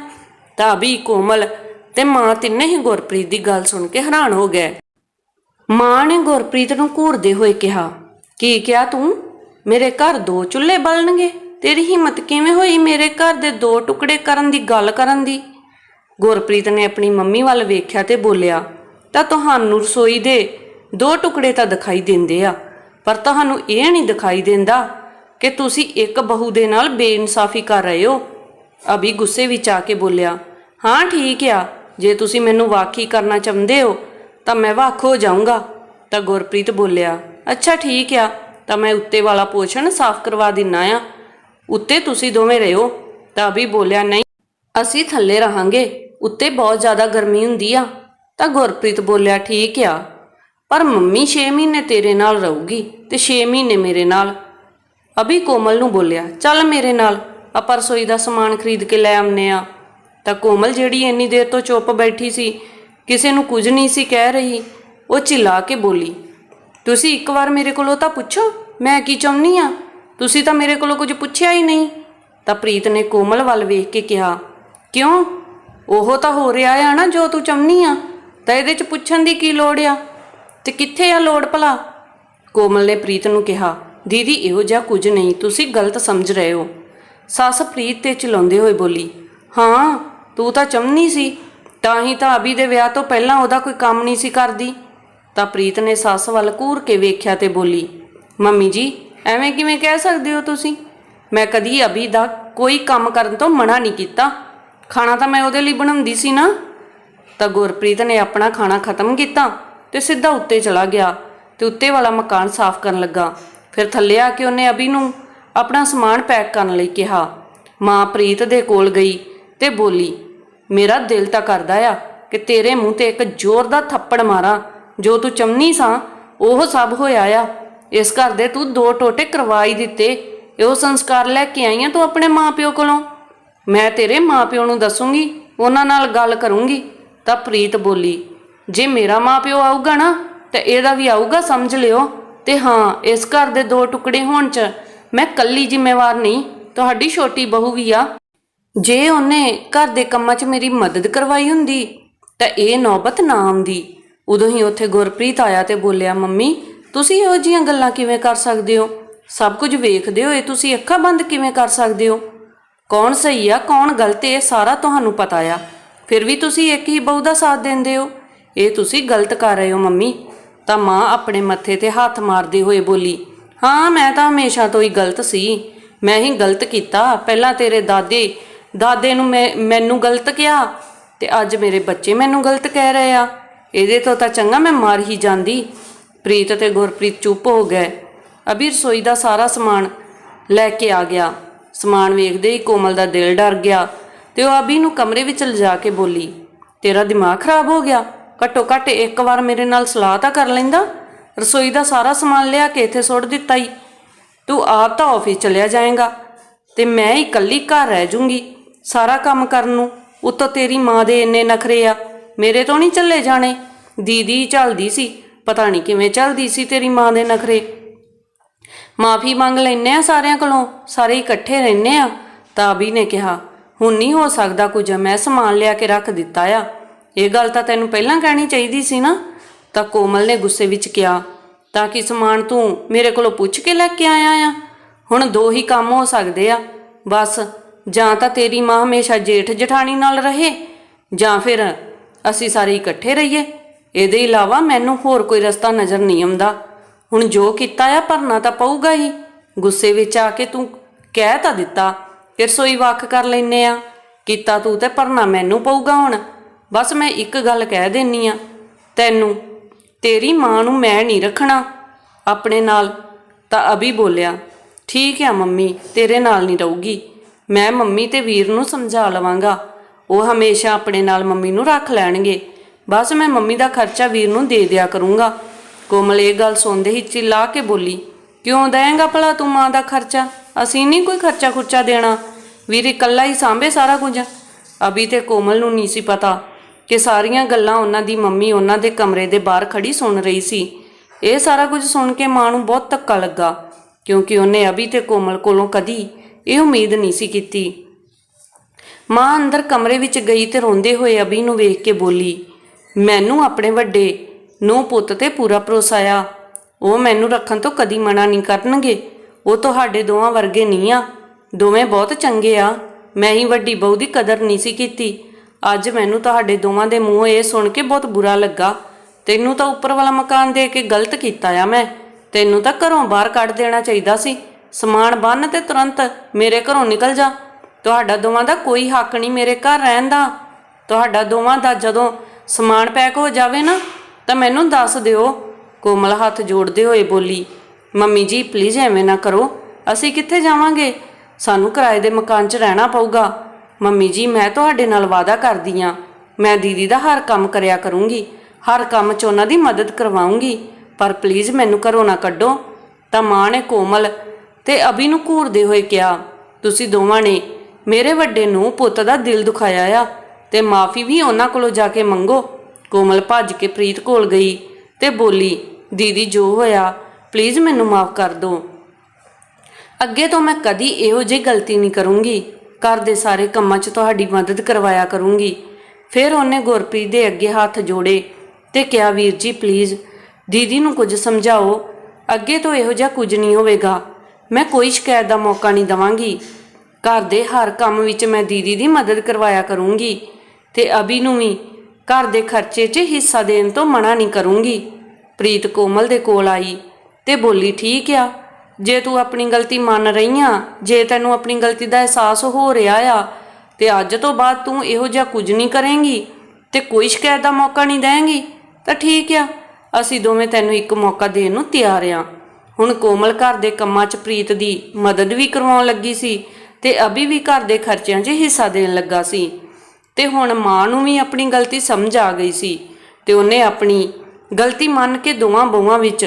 ਤਾਂ ਕੋਮਲ ਤੇ ਮਾਂ ਤਿੰਨੇ ਹੀ ਗੁਰਪ੍ਰੀਤ ਦੀ ਗੱਲ ਸੁਣ ਕੇ ਹੈਰਾਨ ਹੋ ਗਏ। ਮਾਂ ਨੇ ਗੁਰਪ੍ਰੀਤ ਨੂੰ ਘੂਰਦੇ ਹੋਏ ਕਿਹਾ, ਕੀ ਕਿਹਾ ਤੂੰ? ਮੇਰੇ ਘਰ ਦੋ ਚੁੱਲ੍ਹੇ ਬਲਣਗੇ। ਤੇਰੀ ਹਿੰਮਤ ਕਿਵੇਂ ਹੋਈ ਮੇਰੇ ਘਰ ਦੇ ਦੋ ਟੁਕੜੇ ਕਰਨ ਦੀ, ਗੱਲ ਕਰਨ ਦੀ? ਗੁਰਪ੍ਰੀਤ ਨੇ ਆਪਣੀ ਮੰਮੀ ਵੱਲ ਵੇਖਿਆ ਤੇ ਬੋਲਿਆ, ਤਾਂ ਤੁਹਾਨੂੰ ਰਸੋਈ ਦੇ ਦੋ ਟੁਕੜੇ ਤਾਂ ਦਿਖਾਈ ਦਿੰਦੇ ਆ, ਪਰ ਤੁਹਾਨੂੰ ਇਹ ਨਹੀਂ ਦਿਖਾਈ ਦਿੰਦਾ ਕਿ ਤੁਸੀਂ ਇੱਕ ਬਹੂ ਦੇ ਨਾਲ ਬੇਇਨਸਾਫੀ ਕਰ ਰਹੇ ਹੋ। ਅਭੀ ਗੁੱਸੇ ਵਿੱਚ ਆ ਕੇ ਬੋਲਿਆ, ਹਾਂ, ਠੀਕ ਆ। ਜੇ ਤੁਸੀਂ ਮੈਨੂੰ ਵਾਕੀ ਕਰਨਾ ਚਾਹੁੰਦੇ ਹੋ, ਤਾਂ ਮੈਂ ਵੱਖ ਹੋ ਜਾਊਂਗਾ। ਤਾਂ ਗੁਰਪ੍ਰੀਤ ਬੋਲਿਆ, ਅੱਛਾ, ਠੀਕ ਆ। ਤਾਂ ਮੈਂ ਉੱਤੇ ਵਾਲਾ ਪੋਸ਼ਣ ਸਾਫ਼ ਕਰਵਾ ਦਿੰਨਾ ਆ। ਉੱਤੇ ਤੁਸੀਂ ਦੋਵੇਂ ਰਹੋ। ਤਾਂ ਅਭੀ ਬੋਲਿਆ, ਨਹੀਂ, ਅਸੀਂ ਥੱਲੇ ਰਹਾਂਗੇ। ਉੱਤੇ ਬਹੁਤ ਜ਼ਿਆਦਾ ਗਰਮੀ ਹੁੰਦੀ ਆ। ਤਾਂ ਗੁਰਪ੍ਰੀਤ ਬੋਲਿਆ, ਠੀਕ ਆ। ਪਰ ਮੰਮੀ 6 ਮਹੀਨੇ ਤੇਰੇ ਨਾਲ ਰਹੂਗੀ ਤੇ 6 ਮਹੀਨੇ ਮੇਰੇ ਨਾਲ। ਅਭੀ ਕੋਮਲ ਨੂੰ ਬੋਲਿਆ, ਚੱਲ ਮੇਰੇ ਨਾਲ, ਆਪਾਂ ਰਸੋਈ ਦਾ ਸਮਾਨ ਖਰੀਦ ਕੇ ਲੈ ਆਉਨੇ ਆ ਤਾਂ ਕੋਮਲ ਜਿਹੜੀ ਇੰਨੀ ਦੇਰ ਤੋਂ ਚੁੱਪ ਬੈਠੀ ਸੀ, ਕਿਸੇ ਨੂੰ ਕੁਝ ਨਹੀਂ ਸੀ ਕਹਿ ਰਹੀ, ਉਹ ਚਿল্ਲਾ ਕੇ ਬੋਲੀ, ਤੁਸੀਂ ਇੱਕ ਵਾਰ ਮੇਰੇ ਕੋਲੋਂ ਤਾਂ ਪੁੱਛੋ, ਮੈਂ ਕੀ ਚਾਹੁੰਨੀ ਆ ਤੁਸੀਂ ਤਾਂ ਮੇਰੇ ਕੋਲੋਂ ਕੁਝ ਪੁੱਛਿਆ ਹੀ ਨਹੀਂ। ਤਾਂ ਪ੍ਰੀਤ ਨੇ ਕੋਮਲ ਵੱਲ ਵੇਖ ਕੇ ਕਿਹਾ, ਕਿਉਂ? ਉਹ ਤਾਂ ਹੋ ਰਿਹਾ ਆ ਨਾ ਜੋ ਤੂੰ ਚਾਹੁੰਨੀ ਆ, ਤਾਂ ਇਹਦੇ ਚ ਪੁੱਛਣ ਦੀ ਕੀ ਲੋੜ ਆ? ਤੇ ਕਿੱਥੇ ਆ ਲੋੜ ਭਲਾ? ਕੋਮਲ ਨੇ ਪ੍ਰੀਤ ਨੂੰ ਕਿਹਾ ਦੀਦੀ, ਇਹੋ ਜਿਹਾ ਕੁਝ ਨਹੀਂ, ਤੁਸੀਂ ਗਲਤ ਸਮਝ ਰਹੇ ਹੋ। ਸੱਸ ਪ੍ਰੀਤ ਤੇ ਚਲਾਉਂਦੇ ਹੋਏ ਬੋਲੀ, ਹਾਂ, ਤੂੰ ਤਾਂ ਚਮਨੀ ਸੀ, ਤਾਂ ਹੀ ਤਾਂ ਅਭੀ ਦੇ ਵਿਆਹ ਤੋਂ ਪਹਿਲਾਂ ਉਹਦਾ ਕੋਈ ਕੰਮ ਨਹੀਂ ਸੀ ਕਰਦੀ। ਤਾਂ ਪ੍ਰੀਤ ਨੇ ਸੱਸ ਵੱਲ ਘੂਰ ਕੇ ਵੇਖਿਆ ਤੇ ਬੋਲੀ, ਮੰਮੀ ਜੀ, ਐਵੇਂ ਕਿਵੇਂ ਕਹਿ ਸਕਦੇ ਹੋ ਤੁਸੀਂ? ਮੈਂ ਕਦੀ ਅਭੀ ਦਾ ਕੋਈ ਕੰਮ ਕਰਨ ਤੋਂ ਮਨਾ ਨਹੀਂ ਕੀਤਾ। ਖਾਣਾ ਤਾਂ ਮੈਂ ਉਹਦੇ ਲਈ ਬਣਾਉਂਦੀ ਸੀ ਨਾ। ਤਾਂ ਗੁਰਪ੍ਰੀਤ ਨੇ ਆਪਣਾ ਖਾਣਾ ਖਤਮ ਕੀਤਾ ਤੇ ਸਿੱਧਾ ਉੱਤੇ ਚਲਾ ਗਿਆ ਤੇ ਉੱਤੇ ਵਾਲਾ ਮਕਾਨ ਸਾਫ਼ ਕਰਨ ਲੱਗਾ। ਫਿਰ ਥੱਲੇ ਆ ਕੇ ਉਹਨੇ ਅਭੀ ਨੂੰ ਆਪਣਾ ਸਮਾਨ ਪੈਕ ਕਰਨ ਲਈ ਕਿਹਾ। ਮਾਂ ਪ੍ਰੀਤ ਦੇ ਕੋਲ ਗਈ ਤੇ ਬੋਲੀ, ਮੇਰਾ ਦਿਲ ਤਾਂ ਕਰਦਾ ਆ ਕਿ ਤੇਰੇ ਮੂੰਹ ਤੇ ਇੱਕ ਜ਼ੋਰ ਦਾ ਥੱਪੜ ਮਾਰਾਂ। ਜੋ ਤੂੰ ਚਮਨੀ ਸਾਂ, ਉਹ ਸਭ ਹੋਇਆ ਆ। ਇਸ ਘਰ ਦੇ ਤੂੰ ਦੋ ਟੋਟੇ ਕਰਵਾਈ ਦਿੱਤੇ। ਇਹੋ ਸੰਸਕਾਰ ਲੈ ਕੇ ਆਈ ਆਂ ਤੂੰ ਆਪਣੇ ਮਾਪਿਓ ਕੋਲੋਂ? ਮੈਂ ਤੇਰੇ ਮਾਪਿਓ ਨੂੰ ਦੱਸੂਗੀ, ਉਹਨਾਂ ਨਾਲ ਗੱਲ ਕਰੂੰਗੀ। ਤਾਂ ਪ੍ਰੀਤ ਬੋਲੀ, ਜੇ ਮੇਰਾ ਮਾਪਿਓ ਆਊਗਾ ਨਾ, ਤੇ ਇਹਦਾ ਵੀ ਆਊਗਾ, ਸਮਝ ਲਿਓ। ਤੇ ਹਾਂ, ਇਸ ਘਰ ਦੇ ਦੋ ਟੁਕੜੇ ਹੋਣ ਚ ਮੈਂ ਕੱਲੀ ਜ਼ਿੰਮੇਵਾਰ ਨਹੀਂ, ਤੁਹਾਡੀ ਛੋਟੀ ਬਹੂ ਵੀ ਆ। ਜੇ ਉਹਨੇ ਘਰ ਦੇ ਕੰਮਾਂ 'ਚ ਮੇਰੀ ਮਦਦ ਕਰਵਾਈ ਹੁੰਦੀ, ਤਾਂ ਇਹ ਨੌਬਤ ਨਾ ਆਉਂਦੀ। ਉਦੋਂ ਹੀ ਉੱਥੇ ਗੁਰਪ੍ਰੀਤ ਆਇਆ ਤੇ ਬੋਲਿਆ, ਮੰਮੀ, ਤੁਸੀਂ ਇਹੋ ਜੀਆਂ ਗੱਲਾਂ ਕਿਵੇਂ ਕਰ ਸਕਦੇ ਹੋ? ਸਭ ਕੁਝ ਵੇਖਦੇ ਹੋਏ ਤੁਸੀਂ ਅੱਖਾਂ ਬੰਦ ਕਿਵੇਂ ਕਰ ਸਕਦੇ ਹੋ? ਕੌਣ ਸਹੀ ਆ, ਕੌਣ ਗਲਤ, ਇਹ ਸਾਰਾ ਤੁਹਾਨੂੰ ਪਤਾ ਆ। ਫਿਰ ਵੀ ਤੁਸੀਂ ਇੱਕ ਹੀ ਬਹੂ ਦਾ ਸਾਥ ਦਿੰਦੇ ਹੋ। ਇਹ ਤੁਸੀਂ ਗਲਤ ਕਰ ਰਹੇ ਹੋ, ਮੰਮੀ। ਤਾਂ ਮਾਂ ਆਪਣੇ ਮੱਥੇ ਤੇ ਹੱਥ ਮਾਰਦੇ ਹੋਏ ਬੋਲੀ, ਹਾਂ, ਮੈਂ ਤਾਂ ਹਮੇਸ਼ਾ ਤੋਂ ਹੀ ਗਲਤ ਸੀ। ਮੈਂ ਹੀ ਗਲਤ ਕੀਤਾ। ਪਹਿਲਾਂ ਤੇਰੇ ਦਾਦੇ ਦਾਦੇ ਨੂੰ ਮੈਂ, ਮੈਨੂੰ ਗਲਤ ਕਿਹਾ ਤੇ ਅੱਜ ਮੇਰੇ ਬੱਚੇ ਮੈਨੂੰ ਗਲਤ ਕਹਿ ਰਹੇ ਆ। ਇਹਦੇ ਤੋਂ ਤਾਂ ਚੰਗਾ ਮੈਂ ਮਾਰ ਹੀ ਜਾਂਦੀ। ਪ੍ਰੀਤ ਤੇ ਗੁਰਪ੍ਰੀਤ ਚੁੱਪ ਹੋ ਗਏ। ਅਭੀ ਰਸੋਈ ਦਾ ਸਾਰਾ ਸਮਾਨ ਲੈ ਕੇ ਆ ਗਿਆ। ਸਮਾਨ ਵੇਖਦੇ ਹੀ ਕੋਮਲ ਦਾ ਦਿਲ ਡਰ ਗਿਆ ਤੇ ਉਹ ਅਭੀ ਨੂੰ ਕਮਰੇ ਵਿੱਚ ਲਿਜਾ ਕੇ ਬੋਲੀ, ਤੇਰਾ ਦਿਮਾਗ ਖਰਾਬ ਹੋ ਗਿਆ। ਘੱਟੋ ਘੱਟ ਇੱਕ ਵਾਰ ਮੇਰੇ ਨਾਲ ਸਲਾਹ ਤਾਂ ਕਰ ਲੈਂਦਾ। ਰਸੋਈ ਦਾ ਸਾਰਾ ਸਮਾਨ ਲਿਆ ਕੇ ਇੱਥੇ ਸੁੱਟ ਦਿੱਤਾ ਈ। ਤੂੰ ਆਪ ਤਾਂ ਆਫਿਸ ਚਲਿਆ ਜਾਏਗਾ ਤੇ ਮੈਂ ਹੀ ਇਕੱਲੀ ਘਰ ਰਹਿ ਜੂੰਗੀ ਸਾਰਾ ਕੰਮ ਕਰਨ ਨੂੰ। ਉੱਤੋਂ ਤੇਰੀ ਮਾਂ ਦੇ ਇੰਨੇ ਨਖਰੇ ਆ, ਮੇਰੇ ਤੋਂ ਨਹੀਂ ਚੱਲੇ ਜਾਣੇ। ਦੀਦੀ ਚੱਲਦੀ ਸੀ, ਪਤਾ ਨਹੀਂ ਕਿਵੇਂ ਚੱਲਦੀ ਸੀ ਤੇਰੀ ਮਾਂ ਦੇ ਨਖਰੇ। ਮਾਫੀ ਮੰਗ ਲੈਨੇ ਆ ਸਾਰਿਆਂ ਕੋਲੋਂ, ਸਾਰੇ ਇਕੱਠੇ ਰਹਿੰਨੇ ਆ, ਤਾਂ ਵੀ ਨੇ ਕਿਹਾ, ਹੁਣ ਨਹੀਂ ਹੋ ਸਕਦਾ ਕੁਝ, ਮੈਂ ਸਮਾਨ ਲਿਆ ਕੇ ਰੱਖ ਦਿੱਤਾ ਆ। ਇਹ ਗੱਲ ਤਾਂ ਤੈਨੂੰ ਪਹਿਲਾਂ ਕਹਿਣੀ ਚਾਹੀਦੀ ਸੀ ਨਾ? ਤਾਂ ਕੋਮਲ ਨੇ ਗੁੱਸੇ ਵਿੱਚ ਕਿਹਾ, ਤਾਂ ਕਿ ਸਮਾਨ ਤੂੰ ਮੇਰੇ ਕੋਲੋਂ ਪੁੱਛ ਕੇ ਲੈ ਕੇ ਆਇਆ ਆ? ਹੁਣ ਦੋ ਹੀ ਕੰਮ ਹੋ ਸਕਦੇ ਆ। ਬਸ, ਜਾਂ ਤਾਂ ਤੇਰੀ ਮਾਂ ਹਮੇਸ਼ਾ ਜੇਠ ਜਠਾਣੀ ਨਾਲ ਰਹੇ, ਜਾਂ ਫਿਰ ਅਸੀਂ ਸਾਰੇ ਇਕੱਠੇ ਰਹੀਏ। ਇਹਦੇ ਇਲਾਵਾ ਮੈਨੂੰ ਹੋਰ ਕੋਈ ਰਸਤਾ ਨਜ਼ਰ ਨਹੀਂ ਆਉਂਦਾ। ਹੁਣ ਜੋ ਕੀਤਾ ਆ, ਭਰਨਾ ਤਾਂ ਪਊਗਾ ਹੀ। ਗੁੱਸੇ ਵਿੱਚ ਆ ਕੇ ਤੂੰ ਕਹਿ ਤਾਂ ਦਿੱਤਾ, ਫਿਰ ਸੋਈ ਵੱਖ ਕਰ ਲੈਨੇ ਆ। ਕੀਤਾ ਤੂੰ ਤੇ ਭਰਨਾ ਮੈਨੂੰ ਪਊਗਾ ਹੁਣ। ਬਸ ਮੈਂ ਇੱਕ ਗੱਲ ਕਹਿ ਦੇਨੀ ਆ, ਤੈਨੂੰ, ਤੇਰੀ ਮਾਂ ਨੂੰ ਮੈਂ ਨਹੀਂ ਰੱਖਣਾ। ਆਪਣੇ ਨਾਲ ਤਾਂ ਅਭੀ ਬੋਲਿਆ, ਠੀਕ ਆ ਮੰਮੀ, ਤੇਰੇ ਨਾਲ ਨਹੀਂ ਰਹੂਗੀ। ਮੈਂ ਮੰਮੀ ਤੇ ਵੀਰ ਨੂੰ ਸਮਝਾ ਲਵਾਂਗਾ। ਉਹ ਹਮੇਸ਼ਾ ਆਪਣੇ ਨਾਲ ਮੰਮੀ ਨੂੰ ਰੱਖ ਲੈਣਗੇ। ਬਸ ਮੈਂ ਮੰਮੀ ਦਾ ਖਰਚਾ ਵੀਰ ਨੂੰ ਦੇ ਦਿਆ ਕਰੂੰਗਾ। ਕੋਮਲ ਇਹ ਗੱਲ ਸੁਣਦੇ ਹੀ ਚਿল্ਲਾ ਕੇ ਬੋਲੀ, ਕਿਉਂ ਦੇਂਗਾ ਭਲਾ ਤੂੰ ਮਾਂ ਦਾ ਖਰਚਾ? ਅਸੀਂ ਨਹੀਂ ਕੋਈ ਖਰਚਾ ਖੁਰਚਾ ਦੇਣਾ। ਵੀਰ ਇਕੱਲਾ ਹੀ ਸਾਂਭੇ ਸਾਰਾ ਕੁਝ। ਅਭੀ ਤੇ ਕੋਮਲ ਨੂੰ ਨਹੀਂ ਸੀ ਪਤਾ ਕਿ ਸਾਰੀਆਂ ਗੱਲਾਂ ਉਹਨਾਂ ਦੀ ਮੰਮੀ ਉਹਨਾਂ ਦੇ ਕਮਰੇ ਦੇ ਬਾਹਰ ਖੜੀ ਸੁਣ ਰਹੀ ਸੀ। ਇਹ ਸਾਰਾ ਕੁਝ ਸੁਣ ਕੇ ਮਾਂ ਨੂੰ ਬਹੁਤ ਧੱਕਾ ਲੱਗਾ, ਕਿਉਂਕਿ ਉਹਨੇ ਅਭੀ ਤੇ ਕੋਮਲ ਕੋਲੋਂ ਕਦੀ ਇਹ ਉਮੀਦ ਨਹੀਂ ਸੀ ਕੀਤੀ। ਮਾਂ ਅੰਦਰ ਕਮਰੇ ਵਿੱਚ ਗਈ ਤੇ ਰੋਂਦੇ ਹੋਏ ਅਭੀ ਨੂੰ ਵੇਖ ਕੇ ਬੋਲੀ, ਮੈਨੂੰ ਆਪਣੇ ਵੱਡੇ ਨੂੰ ਪੁੱਤ ਤੇ ਪੂਰਾ ਭਰੋਸਾ ਆ। ਉਹ ਮੈਨੂੰ ਰੱਖਣ ਤੋਂ ਕਦੀ ਮਨਾ ਨਹੀਂ ਕਰਨਗੇ। ਉਹ ਤੁਹਾਡੇ ਦੋਵਾਂ ਵਰਗੇ ਨਹੀਂ ਆ। ਦੋਵੇਂ ਬਹੁਤ ਚੰਗੇ ਆ। ਮੈਂ ਹੀ ਵੱਡੀ ਬਹੁ ਦੀ ਕਦਰ ਨਹੀਂ ਸੀ ਕੀਤੀ। ਅੱਜ ਮੈਨੂੰ ਤੁਹਾਡੇ ਦੋਵਾਂ ਦੇ ਮੂੰਹ ਇਹ ਸੁਣ ਕੇ ਬਹੁਤ ਬੁਰਾ ਲੱਗਾ। ਤੈਨੂੰ ਤਾਂ ਉੱਪਰ ਵਾਲਾ ਮਕਾਨ ਦੇ ਕੇ ਗਲਤ ਕੀਤਾ ਆ ਮੈਂ। ਤੈਨੂੰ ਤਾਂ ਘਰੋਂ ਬਾਹਰ ਕੱਢ ਦੇਣਾ ਚਾਹੀਦਾ ਸੀ। ਸਮਾਨ ਬੰਨ ਤੇ ਤੁਰੰਤ ਮੇਰੇ ਘਰੋਂ ਨਿਕਲ ਜਾ। ਤੁਹਾਡਾ ਦੋਵਾਂ ਦਾ ਕੋਈ ਹੱਕ ਨਹੀਂ ਮੇਰੇ ਘਰ ਰਹਿਣ ਦਾ। ਤੁਹਾਡਾ ਦੋਵਾਂ ਦਾ ਜਦੋਂ ਸਮਾਨ ਪੈਕ ਹੋ ਜਾਵੇ ਨਾ, ਤਾਂ ਮੈਨੂੰ ਦੱਸ ਦਿਓ। ਕੋਮਲ ਹੱਥ ਜੋੜਦੇ ਹੋਏ ਬੋਲੀ, ਮੰਮੀ ਜੀ ਪਲੀਜ਼ ਐਵੇਂ ਨਾ ਕਰੋ। ਅਸੀਂ ਕਿੱਥੇ ਜਾਵਾਂਗੇ? ਸਾਨੂੰ ਕਿਰਾਏ ਦੇ ਮਕਾਨ 'ਚ ਰਹਿਣਾ ਪਊਗਾ। ਮੰਮੀ ਜੀ, ਮੈਂ ਤੁਹਾਡੇ ਨਾਲ ਵਾਅਦਾ ਕਰਦੀ ਆ ਮੈਂ ਦੀਦੀ ਦਾ ਹਰ ਕੰਮ ਕਰਿਆ ਕਰੂੰਗੀ। ਹਰ ਕੰਮ 'ਚ ਉਹਨਾਂ ਦੀ ਮਦਦ ਕਰਵਾਉਂਗੀ। ਪਰ ਪਲੀਜ਼ ਮੈਨੂੰ ਘਰੋਂ ਨਾ ਕੱਢੋ। ਤਾਂ ਮਾਂ ਨੇ ਕੋਮਲ ਤੇ ਅਭੀ ਨੂੰ ਘੂਰਦੇ ਹੋਏ ਕਿਹਾ, ਤੁਸੀਂ ਦੋਵਾਂ ਨੇ ਮੇਰੇ ਵੱਡੇ ਨੂੰ ਪੁੱਤ ਦਾ ਦਿਲ ਦੁਖਾਇਆ ਆ ਤੇ ਮਾਫੀ ਵੀ ਉਹਨਾਂ ਕੋਲੋਂ ਜਾ ਕੇ ਮੰਗੋ। ਕੋਮਲ ਭੱਜ ਕੇ ਪ੍ਰੀਤ ਕੋਲ ਗਈ ਤੇ ਬੋਲੀ, ਦੀਦੀ, ਜੋ ਹੋਇਆ ਪਲੀਜ਼ ਮੈਨੂੰ ਮਾਫ ਕਰ ਦਿਓ। ਅੱਗੇ ਤੋਂ ਮੈਂ ਕਦੀ ਇਹੋ ਜਿਹੀ ਗਲਤੀ ਨਹੀਂ ਕਰੂੰਗੀ। ਘਰ ਦੇ ਸਾਰੇ ਕੰਮਾਂ 'ਚ ਤੁਹਾਡੀ ਮਦਦ ਕਰਵਾਇਆ ਕਰੂੰਗੀ। ਫਿਰ ਉਹਨੇ ਗੁਰਪ੍ਰੀਤ ਦੇ ਅੱਗੇ ਹੱਥ ਜੋੜੇ ਤੇ ਕਿਹਾ, ਵੀਰ ਜੀ ਪਲੀਜ਼ ਦੀਦੀ ਨੂੰ ਕੁਝ ਸਮਝਾਓ। ਅੱਗੇ ਤੋਂ ਇਹੋ ਜਿਹਾ ਕੁਝ ਨਹੀਂ ਹੋਵੇਗਾ। ਮੈਂ ਕੋਈ ਸ਼ਿਕਾਇਤ ਦਾ ਮੌਕਾ ਨਹੀਂ ਦਵਾਂਗੀ। ਘਰ ਦੇ ਹਰ ਕੰਮ ਵਿੱਚ ਮੈਂ ਦੀਦੀ ਦੀ ਮਦਦ ਕਰਵਾਇਆ ਕਰੂੰਗੀ ਤੇ ਅਭੀ ਨੂੰ ਵੀ ਘਰ ਦੇ ਖਰਚੇ 'ਚ ਹਿੱਸਾ ਦੇਣ ਤੋਂ ਮਨਾ ਨਹੀਂ ਕਰੂੰਗੀ। ਪ੍ਰੀਤ ਕੋਮਲ ਦੇ ਕੋਲ ਆਈ ਤੇ ਬੋਲੀ, ਠੀਕ ਆ। ਜੇ ਤੂੰ ਆਪਣੀ ਗਲਤੀ ਮੰਨ ਰਹੀ ਆ, ਜੇ ਤੈਨੂੰ ਆਪਣੀ ਗਲਤੀ ਦਾ ਅਹਿਸਾਸ ਹੋ ਰਿਹਾ ਆ, ਤੇ ਅੱਜ ਤੋਂ ਬਾਅਦ ਤੂੰ ਇਹੋ ਜਿਹਾ ਕੁਝ ਨਹੀਂ ਕਰੇਂਗੀ ਤੇ ਕੋਈ ਸ਼ਿਕਾਇਤ ਦਾ ਮੌਕਾ ਨਹੀਂ ਦੇਂਗੀ, ਤਾਂ ਠੀਕ ਆ। ਅਸੀਂ ਦੋਵੇਂ ਤੈਨੂੰ ਇੱਕ ਮੌਕਾ ਦੇਣ ਨੂੰ ਤਿਆਰ ਆ। ਹੁਣ ਕੋਮਲ ਘਰ ਦੇ ਕੰਮਾਂ 'ਚ ਪ੍ਰੀਤ ਦੀ ਮਦਦ ਵੀ ਕਰਵਾਉਣ ਲੱਗੀ ਸੀ ਤੇ ਅਭੀ ਵੀ ਘਰ ਦੇ ਖਰਚਿਆਂ 'ਚ ਹਿੱਸਾ ਦੇਣ ਲੱਗਾ ਸੀ। ਤੇ ਹੁਣ ਮਾਂ ਨੂੰ ਵੀ ਆਪਣੀ ਗਲਤੀ ਸਮਝ ਆ ਗਈ ਸੀ ਤੇ ਉਹਨੇ ਆਪਣੀ ਗਲਤੀ ਮੰਨ ਕੇ ਦੋਵਾਂ ਬਹੂਆਂ ਵਿੱਚ